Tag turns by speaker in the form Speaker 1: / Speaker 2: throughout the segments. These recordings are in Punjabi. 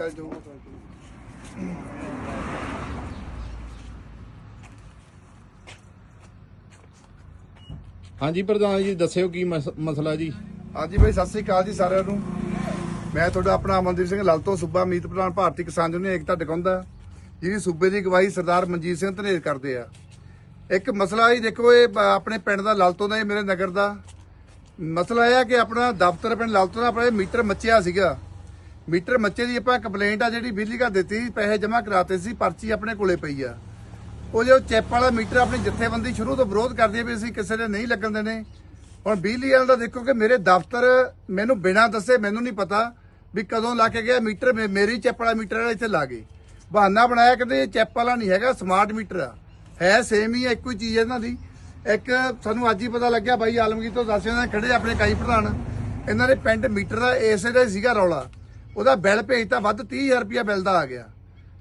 Speaker 1: ਚੱਲ ਜਾਊਗਾ।
Speaker 2: ਹਾਂਜੀ ਪ੍ਰਧਾਨ ਜੀ ਦੱਸਿਓ ਕੀ ਮਸ- ਮਸਲਾ ਜੀ?
Speaker 1: ਹਾਂਜੀ ਬਾਈ ਸਤਿ ਸ੍ਰੀ ਅਕਾਲ ਜੀ ਸਾਰਿਆਂ ਨੂੰ। ਮੈਂ ਤੁਹਾਡਾ ਆਪਣਾ ਅਮਨਦੀਪ ਸਿੰਘ ਲਾਲ ਤੋਂ ਸੂਬਾ ਮੀਤ ਪ੍ਰਧਾਨ ਭਾਰਤੀ ਕਿਸਾਨ ਯੂਨੀਅਨ ਏਕਤਾ ਟਿਕਾਉਂਦਾ ਜਿਹਦੀ ਸੂਬੇ ਦੀ ਅਗਵਾਈ ਸਰਦਾਰ ਮਨਜੀਤ ਸਿੰਘ ਧਨੇਰ ਕਰਦੇ ਆ। ਇੱਕ ਮਸਲਾ ਹੀ ਦੇਖੋ ਇਹ ਬ- ਆਪਣੇ ਪਿੰਡ ਦਾ ਲਾਲਤੋਂ ਦਾ ਇਹ ਮੇਰੇ ਨਗਰ ਦਾ। ਮਸਲਾ ਇਹ ਆ ਕਿ ਆਪਣਾ ਦਫ਼ਤਰ ਪਿੰਡ ਲਾਲਤੋਂ ਦਾ ਆਪਣੇ ਮੀਟਰ ਮੱਚਿਆ ਸੀਗਾ। ਮੀਟਰ ਮੱਚੇ ਦੀ ਆਪਾਂ ਕੰਪਲੇਂਟ ਆ ਜਿਹੜੀ ਬਿਜਲੀ ਘਰ ਦਿੱਤੀ ਪੈਸੇ ਜਮ੍ਹਾਂ ਕਰਾਤੇ ਸੀ ਪਰਚੀ ਆਪਣੇ ਕੋਲੇ ਪਈ ਆ। ਉਹ ਜੋ ਚੈਪ ਵਾਲਾ ਮੀਟਰ ਆਪਣੀ ਜਥੇਬੰਦੀ ਸ਼ੁਰੂ ਤੋਂ ਵਿਰੋਧ ਕਰਦੀ ਹੈ ਵੀ ਅਸੀਂ ਕਿਸੇ ਦੇ ਨਹੀਂ ਲੱਗਣ ਦੇਣੇ। ਹੁਣ ਬਿਜਲੀ ਵਾਲਾ ਦਾ ਦੇਖੋ ਕਿ ਮੇਰੇ ਦਫ਼ਤਰ ਮੈਨੂੰ ਬਿਨਾਂ ਦੱਸੇ ਮੈਨੂੰ ਨਹੀਂ ਪਤਾ ਵੀ ਕਦੋਂ ਲਾ ਕੇ ਗਿਆ ਮੀਟਰ ਮੇ- ਮੇਰੀ ਚੈਪ ਵਾਲਾ ਮੀਟਰ ਵਾਲਾ ਇੱਥੇ ਲਾ ਗਏ। ਬਹਾਨਾ ਬਣਾਇਆ ਕਹਿੰਦੇ ਇਹ ਚੈਪ ਵਾਲਾ ਨਹੀਂ ਹੈਗਾ ਸਮਾਰਟ ਮੀਟਰ ਆ। ਹੈ ਸੇਮ ਹੀ ਆ, ਇੱਕੋ ਹੀ ਚੀਜ਼ ਹੈ ਇਹਨਾਂ ਦੀ। ਇੱਕ ਸਾਨੂੰ ਅੱਜ ਹੀ ਪਤਾ ਲੱਗਿਆ ਬਾਈ ਆਲਮਗੀਰ ਤੋਂ ਦੱਸਿਆ ਇਹਨਾਂ ਖੜੇ ਆਪਣੇ ਕਾਈ ਪ੍ਰਧਾਨ। ਇਹਨਾਂ ਦੇ ਪਿੰਡ ਮੀਟਰ ਦਾ ਇਸੇ ਦਾ ਹੀ ਸੀਗਾ ਰੌਲਾ। ਉਹਦਾ ਬਿੱਲ ਭੇਜਤਾ ਵੱਧ 30000 ਰੁਪਇਆ ਬਿੱਲ ਦਾ ਆ ਗਿਆ।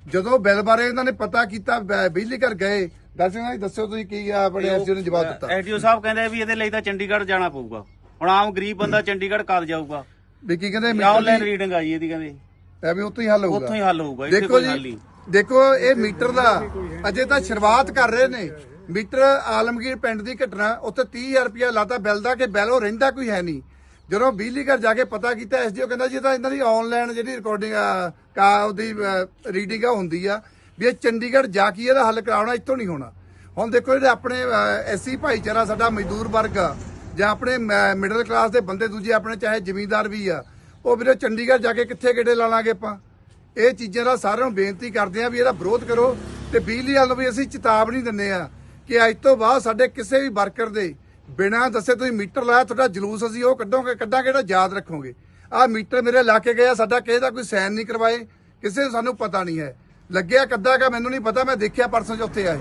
Speaker 1: ਜਦੋਂ ਬਿੱਲ ਬਾਰੇ ਇਹਨਾਂ ਨੇ ਪਤਾ ਕੀਤਾ ਬ- ਬਿਜਲੀ ਘਰ ਗਏ ਦਰਸ਼ਨ ਜੀ ਦੱਸਿਓ ਤੁਸੀਂ ਕੀ ਆ ਆਪਣੇ ਐਸਜੀ ਨੂੰ ਜਵਾਬ ਦਿੱਤਾ।
Speaker 3: ਐਡੀਓ ਸਾਹਿਬ ਕਹਿੰਦੇ ਵੀ ਇਹਦੇ ਲਈ ਤਾਂ ਚੰਡੀਗੜ੍ਹ ਜਾਣਾ ਪਊਗਾ। ਹੁਣ ਆਮ ਗਰੀਬ ਬੰਦਾ ਚੰਡੀਗੜ੍ਹ ਕਦ ਜਾਊਗਾ?
Speaker 1: ਵੀ ਕੀ ਕਹਿੰਦੇ
Speaker 3: ਆਨਲਾਈਨ
Speaker 1: ਮੀਟਰ
Speaker 3: ਰੀਡਿੰਗ ਆਈ ਇਹਦੀ ਕਹਿੰਦੇ।
Speaker 1: ਐ ਵੀ ਉੱਥੋਂ ਹੀ ਹੱਲ ਹੋਊਗਾ।
Speaker 3: ਉੱਥੋਂ ਹੀ ਹੱਲ ਹੋਊਗਾ ਇੱਥੇ
Speaker 1: ਦੇਖੋ
Speaker 3: ਕੋਈ ਹੱਲ
Speaker 1: ਜੀ
Speaker 3: ਨਹੀਂ।
Speaker 1: ਦੇਖੋ ਇਹ ਮੀਟਰ ਦਾ ਅਜੇ ਤਾਂ ਸ਼ੁਰੂਆਤ ਕਰ ਰਹੇ ਨੇ। ਮੀਟਰ ਆਲਮਗੀਰ ਪਿੰਡ ਦੀ ਘਟਨਾ ਉੱਥੇ 30000 ਰੁਪਇਆ ਲਾਤਾ ਬਿੱਲ ਦਾ ਕਿ ਬਿੱਲ ਉਹ ਰਹਿੰਦਾ ਕੋਈ ਹੈ ਨਹੀਂ। ਜਦੋਂ ਬਿਜਲੀ ਘਰ ਜਾ ਕੇ ਪਤਾ ਕੀਤਾ ਐਸਡੀਓ ਕਹਿੰਦਾ ਜੀ, ਇਹ ਤਾਂ ਇਹਨਾਂ ਦੀ ਆਨਲਾਈਨ ਜਿਹੜੀ ਰਿਕਾਰਡਿੰਗ ਕਾ ਉਹਦੀ ਰੀਡਿੰਗ ਆ, ਹੁੰਦੀ ਆ, ਵੀ ਇਹ ਚੰਡੀਗੜ੍ਹ ਜਾ ਕੇ ਇਹਦਾ ਹੱਲ ਕਰਾਉਣਾ, ਇੱਥੋਂ ਨਹੀਂ ਹੋਣਾ। ਹੁਣ ਦੇਖੋ ਜਿਹੜੇ ਆਪਣੇ ਐਸੀ ਭਾਈਚਾਰਾ ਸਾਡਾ ਮਜ਼ਦੂਰ ਵਰਗ ਆ, ਜਾਂ ਆਪਣੇ ਮਿਡਲ ਕਲਾਸ ਦੇ ਬੰਦੇ ਦੂਜੇ ਆਪਣੇ, ਚਾਹੇ ਜ਼ਮੀਂਦਾਰ ਵੀ ਆ, ਉਹ ਵੀਰੇ ਚੰਡੀਗੜ੍ਹ ਜਾ ਕੇ ਕਿੱਥੇ ਗੇੜੇ ਲਾ ਲਾਂਗੇ ਆਪਾਂ? ਇਹ ਚੀਜ਼ਾਂ ਦਾ ਸਾਰਿਆਂ ਨੂੰ ਬੇਨਤੀ ਕਰਦੇ ਆ ਵੀ ਇਹਦਾ ਵਿਰੋਧ ਕਰੋ, ਤੇ ਬਿਜਲੀ ਵਾਲ ਨੂੰ ਵੀ ਅਸੀਂ ਚੇਤਾਵਨੀ ਦਿੰਦੇ ਆ ਕਿ ਅੱਜ ਤੋਂ ਬਾਅਦ ਸਾਡੇ ਕਿਸੇ ਵੀ ਵਰਕਰ ਦੇ ਬਿਨਾਂ ਦੱਸੇ ਤੁਸੀਂ ਮੀਟਰ ਲਾਇਆ, ਤੁਹਾਡਾ ਜਲੂਸ ਅਸੀਂ ਉਹ ਕੱਢੋਗੇ, ਕੱਢਾਂਗੇ ਜਿਹੜਾ ਯਾਦ ਰੱਖੋਗੇ। ਆਹ ਮੀਟਰ ਮੇਰੇ ਲਾ ਕੇ ਗਿਆ, ਸਾਡਾ ਕਿਸੇ ਦਾ ਕੋਈ ਸਾਈਨ ਨਹੀਂ ਕਰਵਾਏ, ਕਿਸੇ ਨੂੰ ਸਾਨੂੰ ਪਤਾ ਨਹੀਂ ਹੈ। ਲੱਗਿਆ ਕੱਦਾ ਕਾ ਮੈਨੂੰ ਨਹੀਂ ਪਤਾ, ਮੈਂ ਦੇਖਿਆ ਪਰਸੋਂ ਚ ਉੱਥੇ ਆਏ।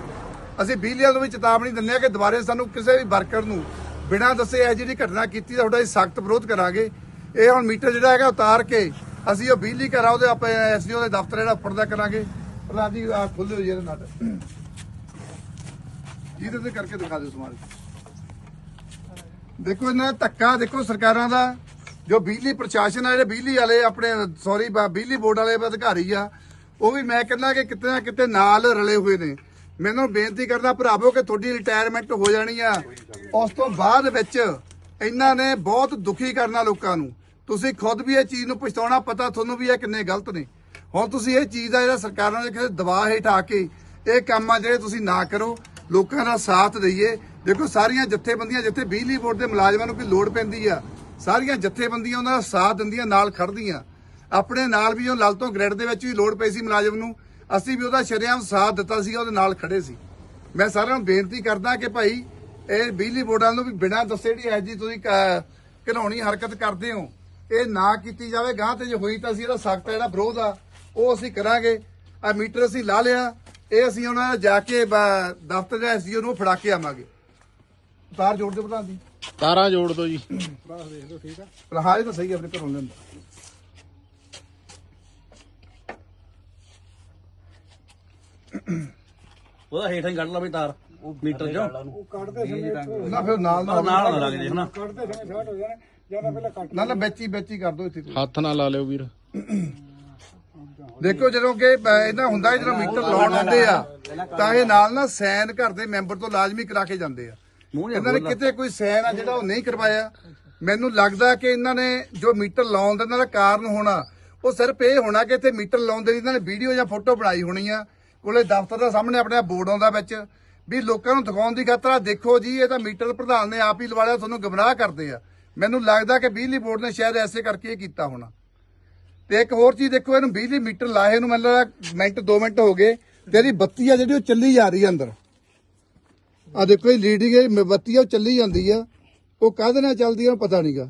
Speaker 1: ਅਸੀਂ ਬਿਜਲੀ ਨੂੰ ਵੀ ਚੇਤਾਵਨੀ ਦਿੰਦੇ ਆ ਕਿ ਦੁਬਾਰੇ ਸਾਨੂੰ ਕਿਸੇ ਵੀ ਵਰਕਰ ਨੂੰ ਬਿਨਾਂ ਦੱਸੇ ਇਹ ਜਿਹੜੀ ਘਟਨਾ ਕੀਤੀ ਤਾਂ ਤੁਹਾਡਾ ਸਖਤ ਵਿਰੋਧ ਕਰਾਂਗੇ। ਇਹ ਹੁਣ ਮੀਟਰ ਜਿਹੜਾ ਹੈਗਾ, ਉਤਾਰ ਕੇ ਅਸੀਂ ਉਹ ਬਿਜਲੀ ਘਰ ਉਹਦੇ ਆਪਣੇ ਐਸਡੀਓ ਦੇ ਦਫ਼ਤਰ ਜਿਹੜਾ ਉੱਪਰ ਦਾ ਕਰਾਂਗੇ। ਪ੍ਰਧਾਨ ਜੀ ਆ ਖੁੱਲ੍ਹ ਦਿਓ ਇਹਦੇ ਨਾਲ। ਜਿਹਦੇ ਤੇ ਕਰਕੇ ਦਿਖਾ ਦਿਓ ਸਮਾਨ। ਦੇਖੋ ਇਹਨਾਂ ਦਾ ਧੱਕਾ ਦੇਖੋ ਸਰਕਾਰਾਂ ਦਾ, ਜੋ ਬਿਜਲੀ ਪ੍ਰਸ਼ਾਸਨ ਆ, ਜਿਹੜੇ ਬਿਜਲੀ ਵਾਲੇ ਆਪਣੇ ਸੌਰੀ ਬਿਜਲੀ ਬੋਰਡ ਵਾਲੇ ਅਧਿਕਾਰੀ ਆ, ਉਹ ਵੀ ਮੈਂ ਕਹਿੰਦਾ ਕਿ ਕਿਤੇ ਨਾ ਕਿਤੇ ਨਾਲ ਰਲੇ ਹੋਏ ਨੇ। ਮੈਨੂੰ ਬੇਨਤੀ ਕਰਦਾ ਭਰਾਵੋ ਕਿ ਤੁਹਾਡੀ ਰਿਟਾਇਰਮੈਂਟ ਹੋ ਜਾਣੀ ਆ। ਉਸ ਤੋਂ ਬਾਅਦ ਵਿੱਚ ਇਹਨਾਂ ਨੇ ਬਹੁਤ ਦੁਖੀ ਕਰਨਾ ਲੋਕਾਂ ਨੂੰ। ਤੁਸੀਂ ਖੁਦ ਵੀ ਇਹ ਚੀਜ਼ ਨੂੰ ਪਛਤਾਉਣਾ, ਪਤਾ ਤੁਹਾਨੂੰ ਵੀ ਇਹ ਕਿੰਨੇ ਗਲਤ ਨੇ। ਹੁਣ ਤੁਸੀਂ ਇਹ ਚੀਜ਼ ਦਾ ਜਿਹੜਾ ਸਰਕਾਰਾਂ ਦੇ ਕਿਸੇ ਦਬਾਅ ਹੇਠ ਆ ਕੇ ਇਹ ਕੰਮ ਆ ਜਿਹੜੇ ਤੁਸੀਂ ਨਾ ਕਰੋ, ਲੋਕਾਂ ਦਾ ਸਾਥ ਦਈਏ। ਦੇਖੋ, ਸਾਰੀਆਂ ਜਥੇਬੰਦੀਆਂ, ਜਿੱਥੇ ਬਿਜਲੀ ਬੋਰਡ ਦੇ ਮੁਲਾਜ਼ਮਾਂ ਨੂੰ ਕੋਈ ਲੋੜ ਪੈਂਦੀ ਆ, ਸਾਰੀਆਂ ਜਥੇਬੰਦੀਆਂ ਉਹਨਾਂ ਦਾ ਸਾਥ ਦਿੰਦੀਆਂ, ਨਾਲ ਖੜਦੀਆਂ ਆਪਣੇ ਨਾਲ ਵੀ ਉਹ ਲਲ ਤੋਂ ਗ੍ਰਿਡ ਦੇ ਵਿੱਚ ਵੀ ਲੋੜ ਪਈ ਸੀ ਮੁਲਾਜ਼ਮ ਨੂੰ। ਅਸੀਂ ਵੀ ਉਹਦਾ ਸ਼ਰੇਆਮ ਸਾਥ ਦਿੱਤਾ ਸੀਗਾ, ਉਹਦੇ ਨਾਲ ਖੜੇ ਸੀ। ਮੈਂ ਸਾਰਿਆਂ ਨੂੰ ਬੇਨਤੀ ਕਰਦਾ ਕਿ ਭਾਈ, ਇਹ ਬਿਜਲੀ ਬੋਰਡਾਂ ਨੂੰ ਵੀ ਬਿਨਾਂ ਦੱਸੇ ਜਿਹੜੀ ਐ ਜੀ ਤੁਸੀਂ ਕ- ਘਿਨਾਉਣੀ ਹਰਕਤ ਕਰਦੇ ਹੋ, ਇਹ ਨਾ ਕੀਤੀ ਜਾਵੇ। ਗਾਂ ਤੇ ਜੇ ਹੋਈ ਤਾਂ ਅਸੀਂ ਇਹਦਾ ਸਖਤ ਜਿਹੜਾ ਵਿਰੋਧ ਆ, ਉਹ ਅਸੀਂ ਕਰਾਂਗੇ। ਆ ਮੀਟਰ ਅਸੀਂ ਲਾ ਲਿਆ, ਇਹ ਅਸੀਂ ਉਹਨਾਂ ਜਾ ਕੇ ਬ- ਦਫ਼ਤਰ ਦਾ ਐਸਡੀਓ ਨੂੰ ਫੜਾ ਕੇ ਆਵਾਂਗੇ। ਤਾਰ ਜੋੜ ਦਿਓ ਪ੍ਰਧਾਨ ਜੀ
Speaker 2: ਤਾਰਾਂ ਜੋੜ ਦਿਓ ਜੀ।
Speaker 1: ਹਾਂ ਇਹ ਤਾਂ ਸਹੀ ਆ, ਆਪਣੇ ਘਰੋਂ ਲੈਂਦਾ
Speaker 4: ਉਹਦਾ ਹੇਠਾਂ ਹੀ ਕੱਢ ਲਾ ਬਈ ਤਾਰ ਉਹ ਮੀਟਰ ਚੋਂ।
Speaker 1: ਨਾ ਫਿਰ ਨਾਲ ਨਾਲ
Speaker 4: ਨਾਲ ਨਾ ਲੱਗ ਜੇ ਹਨਾ।
Speaker 1: ਨਾ ਨਾ ਵਿੱਚ ਹੀ ਵਿੱਚ ਹੀ ਕਰ ਦਿਓ ਇੱਥੇ
Speaker 2: ਹੱਥ ਨਾ ਲਾ ਲਿਓ ਵੀਰ।
Speaker 1: ਦੇਖੋ ਜਦੋਂ ਕਿ ਇਹਨਾਂ ਹੁੰਦਾ ਜਦੋਂ ਮੀਟਰ ਲਾਉਣ ਆਉਂਦੇ ਆ ਤਾਂ ਇਹ ਨਾਲ ਨਾ ਸਾਈਨ ਘਰ ਦੇ ਮੈਂਬਰ ਤੋਂ ਲਾਜ਼ਮੀ ਕਰਾ ਕੇ ਜਾਂਦੇ ਆ।
Speaker 4: ਮੂੰਹ
Speaker 1: ਇਹਨਾਂ ਨੇ ਕਿਤੇ ਕੋਈ ਸਾਈਨ ਆ ਜਿਹੜਾ ਉਹ ਨਹੀਂ ਕਰਵਾਇਆ? ਮੈਨੂੰ ਲੱਗਦਾ ਕਿ ਇਹਨਾਂ ਨੇ ਜੋ ਮੀਟਰ ਲਾਉਣ ਦਾ ਇਹਨਾਂ ਦਾ ਕਾਰਨ ਹੋਣਾ ਉਹ ਸਿਰਫ ਇਹ ਹੋਣਾ ਕਿ ਇੱਥੇ ਮੀਟਰ ਲਾਉਂਦੇ ਲਈ ਇਹਨਾਂ ਨੇ ਵੀਡੀਓ ਜਾਂ ਫੋਟੋ ਬਣਾਈ ਹੋਣੀ ਆ ਕੋਲੇ ਦਫ਼ਤਰ ਦਾ ਸਾਹਮਣੇ ਆਪਣੇ ਬੋਰਡ ਆਉਂਦਾ ਵਿੱਚ ਵੀ ਲੋਕਾਂ ਨੂੰ ਦਿਖਾਉਣ ਦੀ ਖਾਤਰ ਆ ਦੇਖੋ ਜੀ ਇਹ ਤਾਂ ਮੀਟਰ ਪ੍ਰਧਾਨ ਨੇ ਆਪ ਹੀ ਲਵਾ ਲਿਆ ਤੁਹਾਨੂੰ ਗਮਰਾਹ ਕਰਦੇ ਆ। ਮੈਨੂੰ ਲੱਗਦਾ ਕਿ ਬਿਜਲੀ ਬੋਰਡ ਨੇ ਸ਼ਾਇਦ ਐਸੇ ਕਰਕੇ ਇਹ ਕੀਤਾ ਹੋਣਾ। ਤੇ ਇੱਕ ਹੋਰ ਚੀਜ਼ ਦੇਖੋ ਇਹਨੂੰ ਬਿਜਲੀ ਮੀਟਰ ਲਾਏ ਨੂੰ ਮੈਨੂੰ ਲੱਗਦਾ ਮਿੰਟ 2 ਮਿੰਟ ਹੋ ਗਏ ਤੇ ਇਹਦੀ ਬੱਤੀ ਆ ਜਿਹੜੀ ਉਹ ਚੱਲੀ ਜਾ ਰਹੀ ਅੰਦਰ। ਆ ਦੇਖੋ ਇਹ ਲੀਡਿੰਗ ਇਹ ਬੱਤੀ ਆ ਉਹ ਚੱਲੀ ਜਾਂਦੀ ਆ। ਉਹ ਕਾਹਦੇ ਨਾਲ ਚੱਲਦੀ ਆ ਉਹ ਪਤਾ ਨਹੀਂਗਾ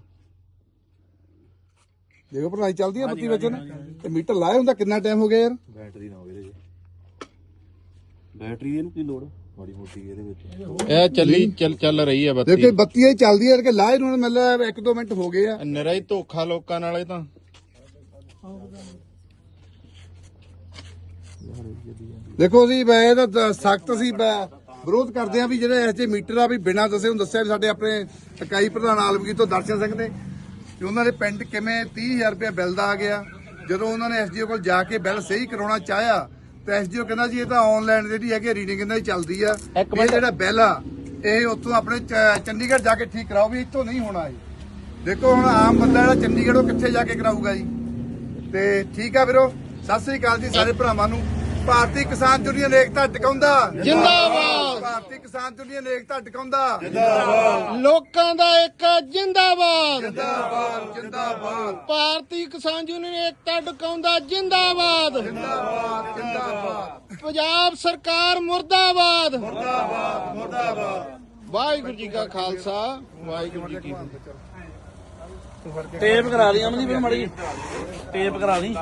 Speaker 1: ਦੇਖੋ ਭਰਾਈ ਚੱਲਦੀ ਆ ਬੱਤੀ ਵਿੱਚ ਨਾ। ਤੇ ਮੀਟਰ ਲਾਇਆ ਹੁੰਦਾ ਕਿੰਨਾ ਟਾਈਮ ਹੋ ਗਿਆ ਯਾਰ?
Speaker 4: ਬੈਟਰੀ ਨਾ ਹੋਵੇ ਇਹਦੇ ਬੈਟਰੀ ਇਹਨੂੰ ਕੀ ਲੋੜ? ਬੜੀ ਮੋਟੀ ਇਹਦੇ ਵਿੱਚ।
Speaker 2: ਇਹ ਚੱਲੀ ਚੱਲ ਚੱਲ ਰਹੀ
Speaker 1: ਦੇਖੋ
Speaker 2: ਬੱਤੀ।
Speaker 1: ਇਹ ਬੱਤੀ ਇਹ ਚੱਲਦੀ ਆ ਕਿ ਲਾਏ ਨੂੰ ਲੱਗਦਾ 1-2 ਮਿੰਟ ਹੋ ਗਏ ਆ।
Speaker 2: ਨਿਰਾ ਹੀ ਧੋਖਾ ਲੋਕਾਂ ਨਾਲ ਇਹ ਤਾਂ।
Speaker 1: ਦੇਖੋ ਜੀ ਮੈਂ ਇਹਦਾ ਸਖਤ ਸੀ ਵਿਰੋਧ ਕਰਦੇ ਆ ਵੀ ਜਿਹੜੇ ਐਸੇ ਮੀਟਰ ਆ ਵੀ ਬਿਨਾਂ ਦੱਸੇ ਨੂੰ ਦੱਸਿਆ ਵੀ ਸਾਡੇ ਆਪਣੇ ਇਕਾਈ ਪ੍ਰਧਾਨ ਆਲਮਗੀਰ ਤੋਂ ਦਰਸ਼ਨ ਸਿੰਘ ਨੇ ਵੀ ਉਹਨਾਂ ਦੇ ਪਿੰਡ ਕਿਵੇਂ 30000 ਰੁਪਏ ਬਿੱਲ ਦਾ ਆ ਗਿਆ। ਜਦੋਂ ਉਹਨਾਂ ਨੇ ਐਸਡੀਓ ਕੋਲ ਜਾ ਕੇ ਬਿੱਲ ਸਹੀ ਕਰਾਉਣਾ ਚਾਹਿਆ ਤੇ ਐਸਡੀਓ ਕਹਿੰਦਾ ਜੀ ਇਹ ਤਾਂ ਆਨਲਾਈਨ ਜਿਹੜੀ ਹੈਗੀ ਰੀਡਿੰਗ ਇਹਨਾਂ ਦੀ ਚੱਲਦੀ ਆ। ਇਹ ਜਿਹੜਾ ਬਿੱਲ ਆ ਇਹ ਉੱਥੋਂ ਆਪਣੇ ਚੰਡੀਗੜ੍ਹ ਜਾ ਕੇ ਠੀਕ ਕਰਾਓ ਵੀ ਇੱਥੋਂ ਨਹੀਂ ਹੋਣਾ ਇਹ। ਦੇਖੋ ਹੁਣ ਆਮ ਬੰਦਾ ਜਿਹੜਾ ਚੰਡੀਗੜ੍ਹੋਂ ਕਿੱਥੇ ਜਾ ਕੇ ਕਰਾਊਗਾ ਜੀ। ਤੇ ਠੀਕ ਆ ਵੀਰੋ ਸਤਿ ਸ੍ਰੀ ਅਕਾਲ ਜੀ ਸਾਰੇ ਭਰਾਵਾਂ ਨੂੰ। ਭਾਰਤੀ ਕਿਸਾਨ ਯੂਨੀਅਨ ਏਕਤਾ ਟਿਕਾਉਂਦਾ।
Speaker 5: ਜਿੰਦਾਬਾਦ।
Speaker 1: ਭਾਰਤੀ ਕਿਸਾਨ ਯੂਨੀਅਨ ਏਕਤਾ ਟਿਕਾਉਂਦਾ।
Speaker 5: ਲੋਕਾਂ ਦਾ ਇੱਕ ਜਿੰਦਾਬਾਦ।
Speaker 1: ਜਿੰਦਾਬਾਦ ਜਿੰਦਾਬਾਦ।
Speaker 5: ਭਾਰਤੀ ਕਿਸਾਨ ਯੂਨੀਅਨ ਏਕਤਾ ਡਕਾਉਂਦਾ ਜਿੰਦਾਬਾਦ।
Speaker 1: ਜਿੰਦਾਬਾਦ ਜਿੰਦਾਬਾਦ।
Speaker 5: ਪੰਜਾਬ ਸਰਕਾਰ ਮੁਰਦਾਬਾਦ।
Speaker 1: ਮੁਰਦਾਬਾਦ ਮੁਰਦਾਬਾਦ।
Speaker 5: ਵਾਹਿਗੁਰੂ ਜੀ ਕਾ ਖਾਲਸਾ। ਵਾਹਿਗੁਰੂ ਜੀ ਕੀ ਫਤਿਹ।
Speaker 4: ਟੇਪ ਕਰਾ ਲਈ ਅਮਨੀ ਵੀ ਮੜੀ ਟੇਪ ਕਰਾ ਲਈ।